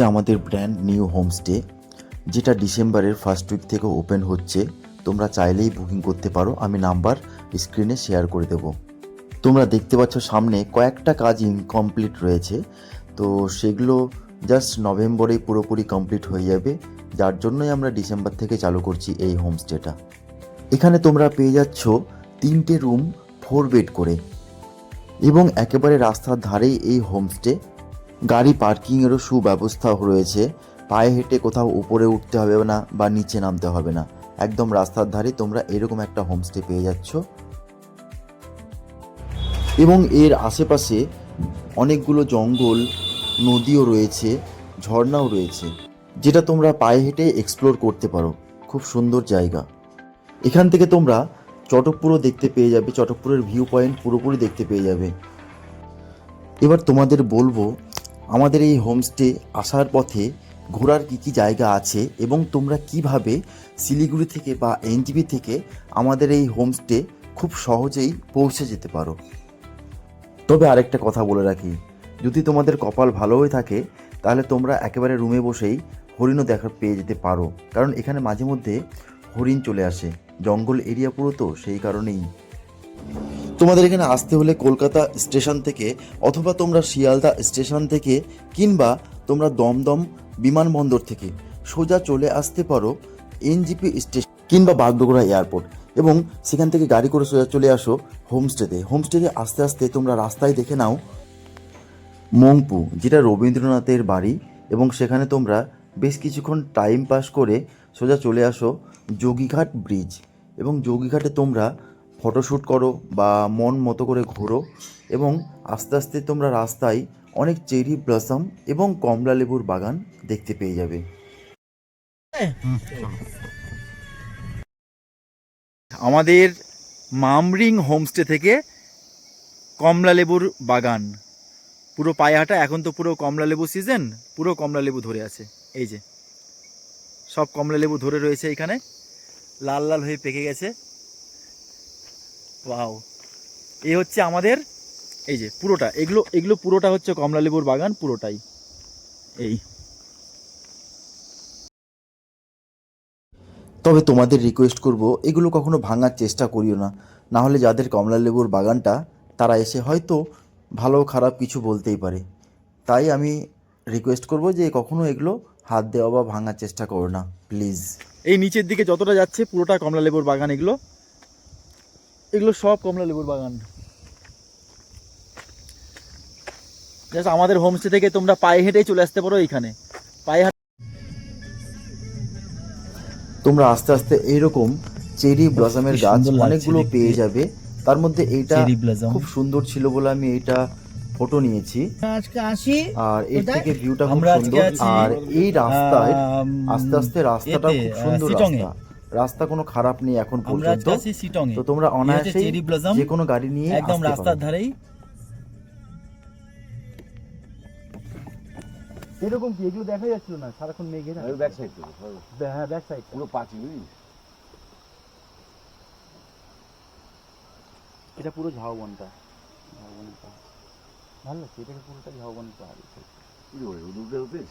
হচ্ছে আমাদের brand new homestay যেটা ডিসেম্বরের ফার্স্ট উইক থেকে ওপেন হচ্ছে। তোমরা চাইলেই বুকিং করতে পারো। আমি নাম্বার স্ক্রিনে শেয়ার করে দেব। তোমরা দেখতে পাচ্ছ সামনে কয়েকটা কাজ ইনকমপ্লিট রয়েছে। তো সেগুলো জাস্ট নভেম্বরেই পুরোপুরি কমপ্লিট হয়ে যাবে। যার জন্যই আমরা ডিসেম্বর থেকে চালু করছি এই হোমস্টেটা এখানে তোমরা পেয়ে যাচ্ছ তিনটে রুম ফোর বেড করে। এবং একেবারে রাস্তার ধারেই এই হোমস্টে গাড়ি পার্কিংয়েরও সুব্যবস্থা রয়েছে। পায়ে হেঁটে কোথাও উপরে উঠতে হবে না বা নিচে নামতে হবে না। একদম রাস্তার ধারে তোমরা এরকম একটা হোমস্টে পেয়ে যাচ্ছ। এবং এর আশেপাশে অনেকগুলো জঙ্গল, নদীও রয়েছে, ঝর্ণাও রয়েছে, যেটা তোমরা পায়ে হেঁটে এক্সপ্লোর করতে পারো। খুব সুন্দর জায়গা। এখান থেকে তোমরা চটকপুরও দেখতে পেয়ে যাবে, চটকপুরের ভিউ পয়েন্ট পুরোপুরি দেখতে পেয়ে যাবে। এবার তোমাদের বলব আমাদের এই হোমস্টে আসার পথে ঘোরার কী কী জায়গা আছে এবং তোমরা কীভাবে শিলিগুড়ি থেকে বা এনজিবি থেকে আমাদের এই হোমস্টে খুব সহজেই পৌঁছে যেতে পারো? তবে আরেকটা কথা বলে রাখি, যদি তোমাদের কপাল ভালো হয়ে থাকে, তাহলে তোমরা একেবারে রুমে বসেই হরিণও দেখা পেয়ে যেতে পারো। কারণ এখানে মাঝে মধ্যে হরিণ চলে আসে। জঙ্গল এরিয়া পুরো তো, সেই কারণেই। তোমাদের এখানে আসতে হলে কলকাতা স্টেশন থেকে অথবা তোমরা শিয়ালদা স্টেশন থেকে কিংবা তোমরা দমদম বিমানবন্দর থেকে সোজা চলে আসতে পারো এনজিপি স্টেশন কিংবা বাগডোগরা এয়ারপোর্ট। এবং সেখান থেকে গাড়ি করে সোজা চলে আসো হোমস্টেতে। হোমস্টেতে আস্তে আস্তে তোমরা রাস্তায় দেখে নাও মংপু, যেটা রবীন্দ্রনাথের বাড়ি। এবং সেখানে তোমরা বেশ কিছুক্ষণ টাইম পাস করে সোজা চলে আসো যোগীঘাট ব্রিজ এবং যোগীঘাটে তোমরা ফটোশ্যুট করো বা মন মতো করে ঘোরো এবং আস্তে আস্তে তোমরা রাস্তায় অনেক চেরি, ব্লসম এবং কমলা লেবুর বাগান দেখতে পেয়ে যাবে। আমাদের মামরিং হোমস্টে থেকে কমলা লেবুর বাগান। পুরো পায়ে হাঁটা এখন তো পুরো কমলা লেবু সিজন পুরো কমলা লেবু ধরে আছে। এই যে, সব কমলা লেবু ধরে রয়েছে এখানে। লাল লাল হয়ে পেকে গেছে। ওয়াও এই হচ্ছে আমাদের এই যে পুরোটা এগুলো এগুলো পুরোটা হচ্ছে কমলা লেবুর বাগান পুরোটাই। এই। তবে তোমাদের রিকোয়েস্ট করব এগুলো কখনো ভাঙার চেষ্টা করিও না। না হলে যাদের কমলা লেবুর বাগানটা তারা এসে হয়তো ভালো খারাপ কিছু বলতেই পারে। তাই আমি রিকোয়েস্ট করব যে কখনো এগুলো হাত দেওয়া বা ভাঙার চেষ্টা করো না প্লিজ এই নিচের দিকে যতটা যাচ্ছে পুরোটা কমলা লেবুর বাগান এগুলো এগুলো সব কমলা লেবুর বাগান। জাস্ট আমাদের হোমস্টে থেকে তোমরা পায়ে হেঁটেই চলে আসতে পারো এইখানে। পায়ে হাঁটা তোমরা আস্তে আস্তে এইরকম চেরি ব্লসমের গাছ অনেকগুলো পেয়ে যাবে। তার মধ্যে এইটা খুব সুন্দর ছিল বলে আমি এইটা ফটো নিয়েছি। আর এর থেকে ভিউটা খুব সুন্দর। আর এই রাস্তায় আস্তে আস্তে রাস্তাটা খুব সুন্দর রাস্তা। রাস্তা কোনো খারাপ নেই এখন পর্যন্ত। তো তোমরা ব্লসম যে কোনো গাড়ি নিয়ে একদম রাস্তার ধারেই। এরকম কি? এগুলো দেখা যাচ্ছিল না? সারাক্ষণ মেঘে না ব্যাক সাইড হ্যাঁ ব্যাক সাইড পুরো পাঁচিল বুঝলি এটা পুরো ঝাউবনটা। ভালো লাগছে এটাকে পুরোটা ঝাউবন পাহাড়ি। কি করে উদুরটা উঠেছ?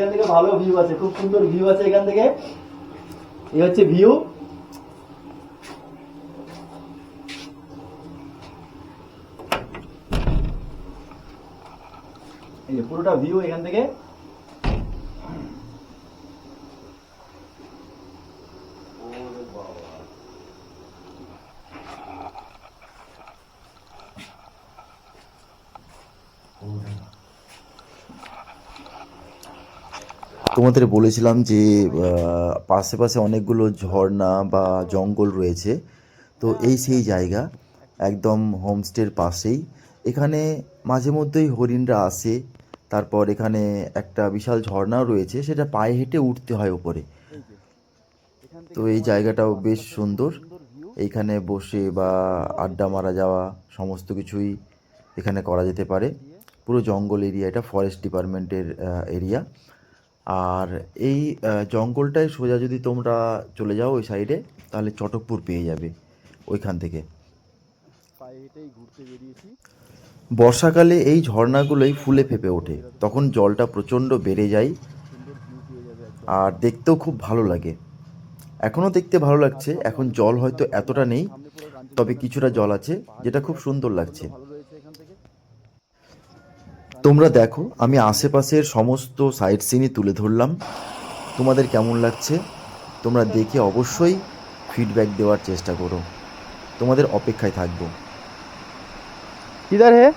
এখান থেকে ভালো ভিউ আছে, খুব সুন্দর ভিউ আছে এখান থেকে। এই হচ্ছে ভিউ এই যে পুরোটা ভিউ এখান থেকে। তোমাদের বলেছিলাম যে পাশে পাশে অনেকগুলো ঝর্ণা বা জঙ্গল রয়েছে। তো এই সেই জায়গা, একদম হোমস্টের পাশেই। এখানে মাঝে মধ্যেই হরিণরা আসে, তারপর এখানে একটা বিশাল ঝর্ণাও রয়েছে, সেটা পায়ে হেঁটে উঠতে হয় ওপরে। তো এই জায়গাটাও বেশ সুন্দর। এইখানে বসে বা আড্ডা মারা যাওয়া, সমস্ত কিছুই এখানে করা যেতে পারে। পুরো জঙ্গল এরিয়া, এটা ফরেস্ট ডিপার্টমেন্টের এরিয়া আর এই জঙ্গলটায় সোজা যদি তোমরা চলে যাও ওই সাইডে তাহলে চটকপুর পেয়ে যাবে ওইখান থেকে। বর্ষাকালে এই ঝর্ণাগুলোই ফুলে ফেপে ওঠে। তখন জলটা প্রচণ্ড বেড়ে যায় আর দেখতেও খুব ভালো লাগে। এখনও দেখতে ভালো লাগছে এখন জল হয়তো এতটা নেই তবে কিছুটা জল আছে যেটা খুব সুন্দর লাগছে ভালো রয়েছে এখান থেকে তোমরা দেখো আমি আশেপাশের সমস্ত সাইট সিনই তুলে ধরলাম তোমাদের কেমন লাগছে তোমরা দেখে অবশ্যই ফিডব্যাক দেওয়ার চেষ্টা করো তোমাদের অপেক্ষায় থাকবো किधर है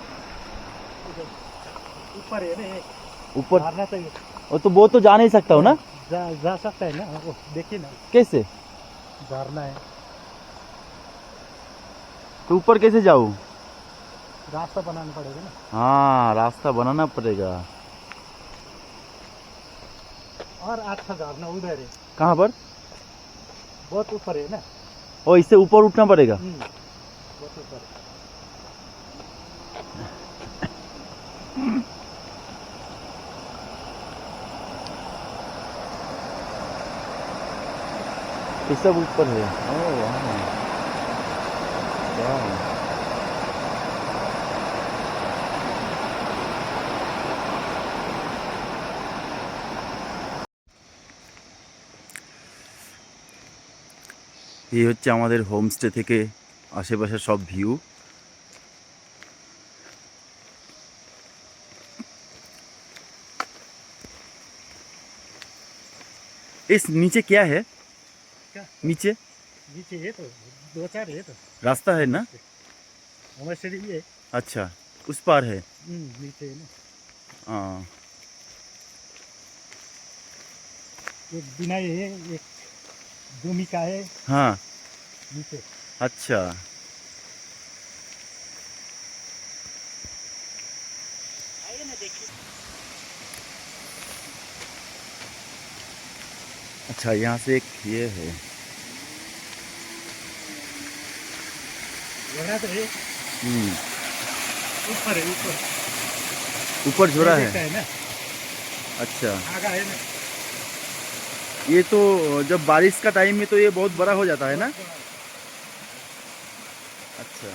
ऊपर है ना एक ऊपर मारना चाहिए वो तो वो तो जा नहीं सकता हूँ ना जा जा सकता है ना वो देखिए ना कैसे झरना है तो ऊपर कैसे जाऊँ रास्ता बनाना पड़ेगा ना। हाँ रास्ता बनाना पड़ेगा। और अच्छा झरना उधर है। कहाँ पर? बहुत ऊपर है ना। ओ इससे ऊपर उठना पड़ेगा। हम्म, बहुत ऊपर है। सब ऊपर है। ओ वाह। এই হচ্ছে আমাদের হোমস্টে থেকে আশেপাশের সব ভিউ इस नीचे क्या है क्या? नीचे नीचे है तो दो चार है तो रास्ता है ना हमारे सीढ़ी है अच्छा उस पार है हम्म, नीचे है ना हाँ एक बिनाई है एक भूमिका है हाँ नीचे। अच्छा। अच्छा यहाँ से एक ये है। तो हम्म, ऊपर है ऊपर। ऊपर झोरा है। है ना। अच्छा। आगा है ना। ये तो जब बारिश का टाइम में तो ये बहुत बड़ा हो जाता है ना? अच्छा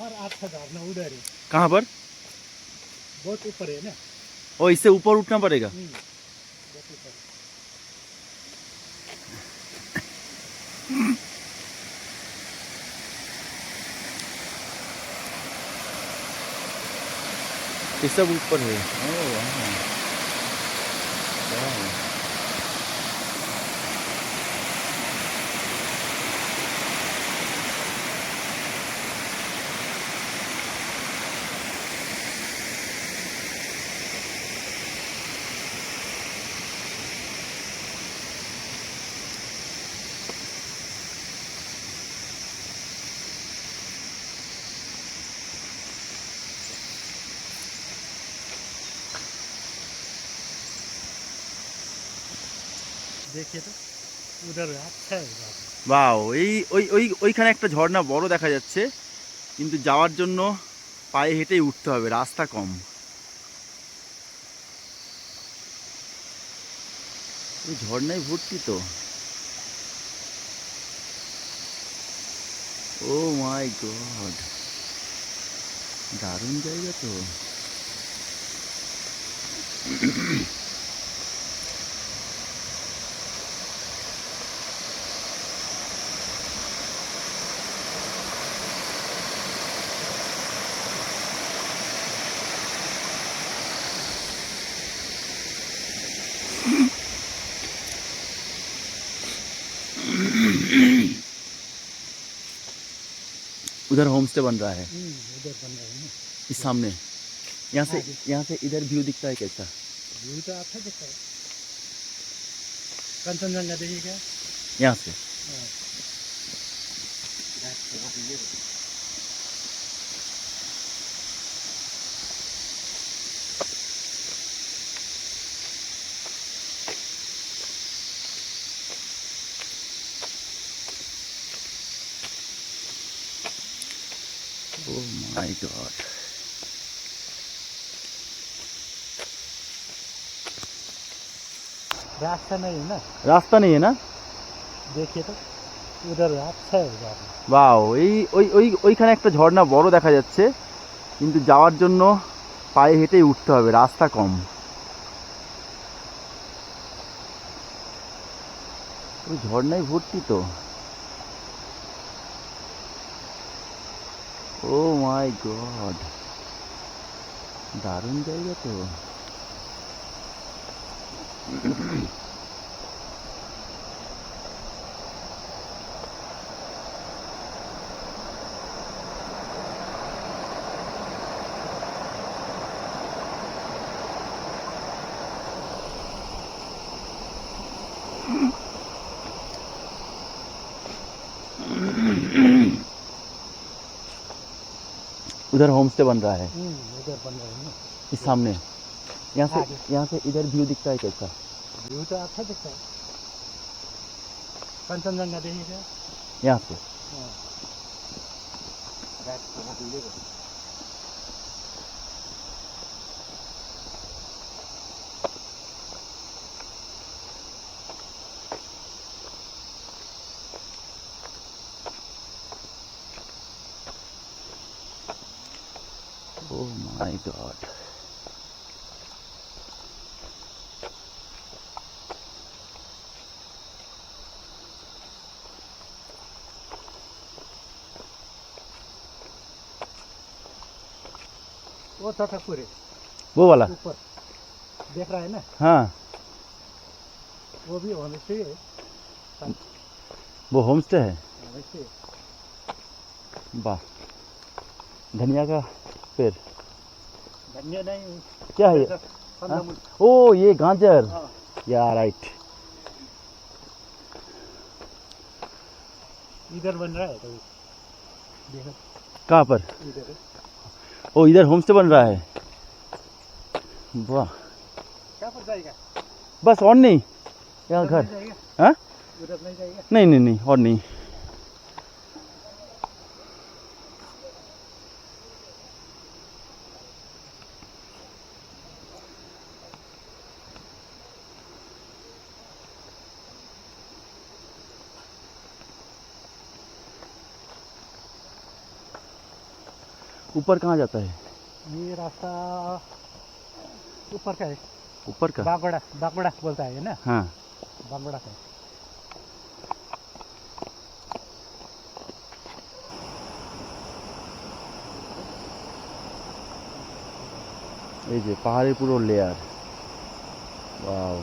और उधर है। कहाँ पर? बहुत ऊपर है ना? ओ इससे ऊपर उठना पड़ेगा? हम्म, बहुत ऊपर। इससे ऊपर है দেখে বাও এই, ওই ওই, ওইখানে একটা ঝর্ণা বড় দেখা যাচ্ছে, কিন্তু যাওয়ার জন্য পায়ে হেঁটেই উঠতে হবে, রাস্তা কম। এই ঝর্ণায় ভর্তি তো। ও মাই গড, দারুণ জায়গা তো। उधर होम स्टे बन रहा है। हम्म, उधर बन रहा है इस सामने। यहाँ से यहाँ से इधर व्यू दिखता है कैसा? व्यू तो अच्छा दिखता है। कंचनजंगा देखिएगा यहाँ से। my god. रास्ता नहीं है ना রাস্তা নেই না देखिए तो उधर अच्छा है उधर বাও এই ওই ওই ওইখানে একটা ঝর্ণা বড় দেখা যাচ্ছে কিন্তু যাওয়ার জন্য পায়ে হেঁটেই উঠতে হবে রাস্তা কম ওই ঝর্ণায় ভর্তি তো ও মাই গড। দারুণ জায়গা তো। उधर होम स्टे बन रहा है। हम्म, उधर बन रहा है ना। इस सामने। यहाँ से यहाँ से इधर व्यू दिखता है कैसा व्यू तो अच्छा दिखता है। कंचनजंगा देखिएगा यहाँ से। Oh my god. वो ठठकपुर है वो वाला? ऊपर। देख रहा है ना? हाँ। वो भी वैसे ही। है वो होम स्टे है? ही। वाह। धनिया का पेड़ धनिया नहीं। क्या है ये? कंदमूल। ओ ये गाजर। हाँ। या राइट इधर बन रहा है तो कहाँ पर? इधर ओ इधर होम स्टे बन रहा है। वाह। क्या पर जाएगा? बस और नहीं। यहाँ घर। हाँ? नहीं नहीं नहीं और नहीं। ऊपर कहाँ जाता है ये रास्ता ऊपर का है ऊपर का बागड़ा बागड़ा बोलता है ना हाँ बागड़ा का है। এই যে পাহাড়ের পুরো লেয়ার ওয়াও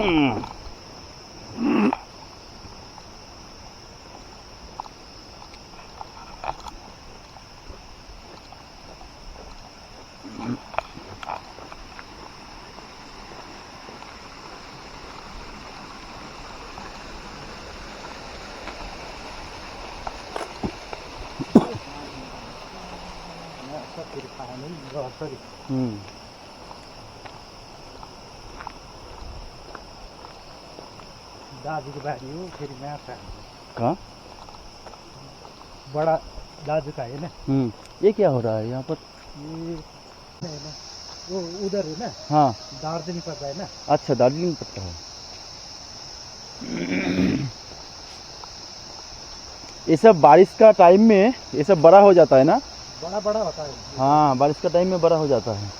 嗯。嗯。嗯。嗯。হুম बारी हो फिर मैं आता हूँ। कहाँ बड़ा दाजू का है ना? हम्म ये क्या हो रहा है यहाँ पर? ये वो उधर है ना? हाँ। दार्जिलिंग पड़ता है ना? अच्छा दार्जिलिंग पड़ता है। ये सब बारिश का टाइम में ये सब बड़ा हो जाता है ना? बड़ा बड़ा होता है। हाँ बारिश का टाइम में बड़ा हो जाता है।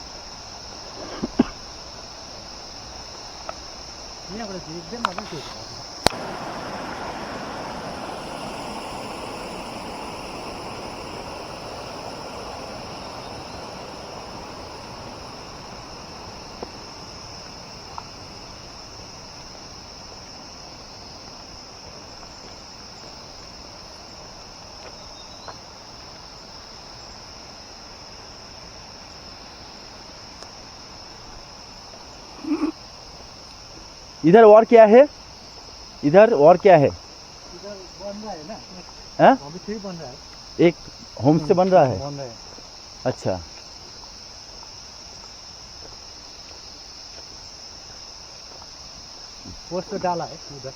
यहाँबाट एकदम इधर और क्या है? इधर और क्या है? इधर बन रहा है? ना हैं? अभी ठीक बन रहा है एक होम स्टे बन रहा है। बन रहा है अच्छा। पोस्ट डाला है उधर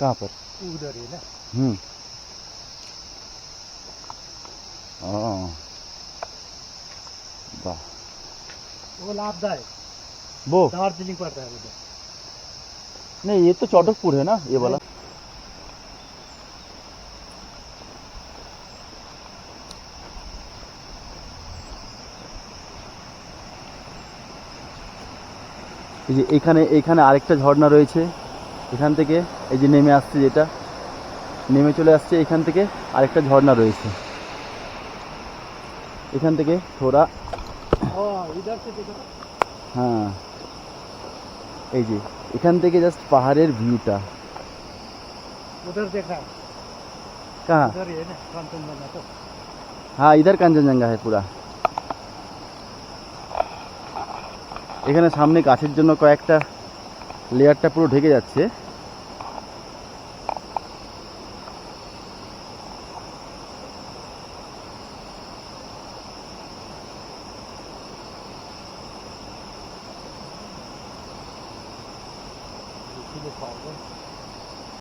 कहाँ पर? उधर ही ना हम्म। हाँ। वाह। वो लाभदायक। वो? दार्जिलिंग पड़ता है उधर। नहीं ये तो चौटकपुर है ना ये वाला এই যে এখানে এখানে আরেকটা ঝর্ণা রয়েছে এখান থেকে এই যে নেমে আসছে যেটা নেমে চলে আসছে এখান থেকে আরেকটা ঝর্ণা রয়েছে এখান থেকে থোড়া हाँ इधर से देखो হ্যাঁ এই যে এখান থেকে জাস্ট পাহাড়ের ভিউটা उधर देख रहा है কাহা उधर ही है ना कंचनजंगा तो হ্যাঁ ইধার কাঞ্চনজঙ্ঘা হ্যাঁ পুরা এখানে সামনে গাছের জন্য কয়েকটা লেয়ারটা পুরো ঢেকে যাচ্ছে